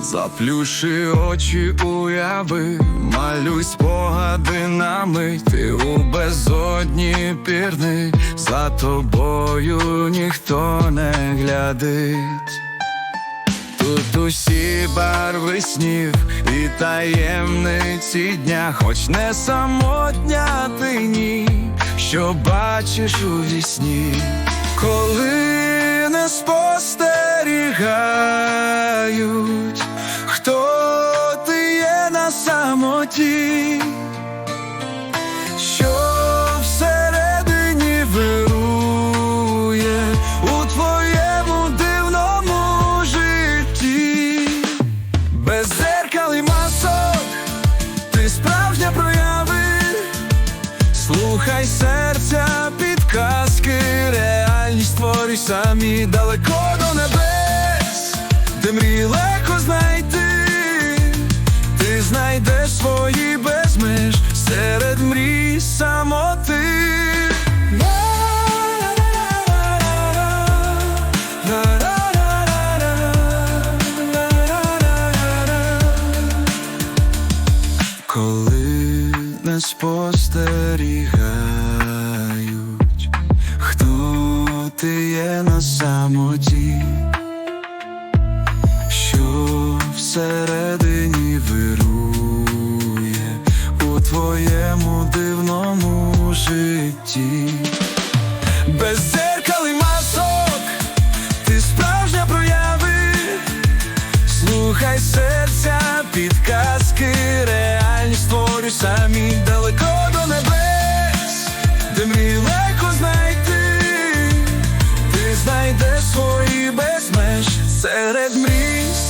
Заплюши очі уяви, малюй спогади на мить Ти у безодні пірни, за тобою ніхто не глядить. Тут усі барви снів і таємниці дня, хоч не самотня ти ні, що бачиш у вісні, коли не спостерігають, хто ти є на самоті, справжня прояви, слухай серця, підказки, реальність створюй самі далеко до небес, де мрій легко знайти, Коли не спостерігають, хто ти є на самоті, що всередині вирує у твоєму дивному житті, без зеркал і масок, ти справжня прояви створюй самі далеко до небес, де мрій легко знайти, ти знайдеш свої безмеж серед мрій.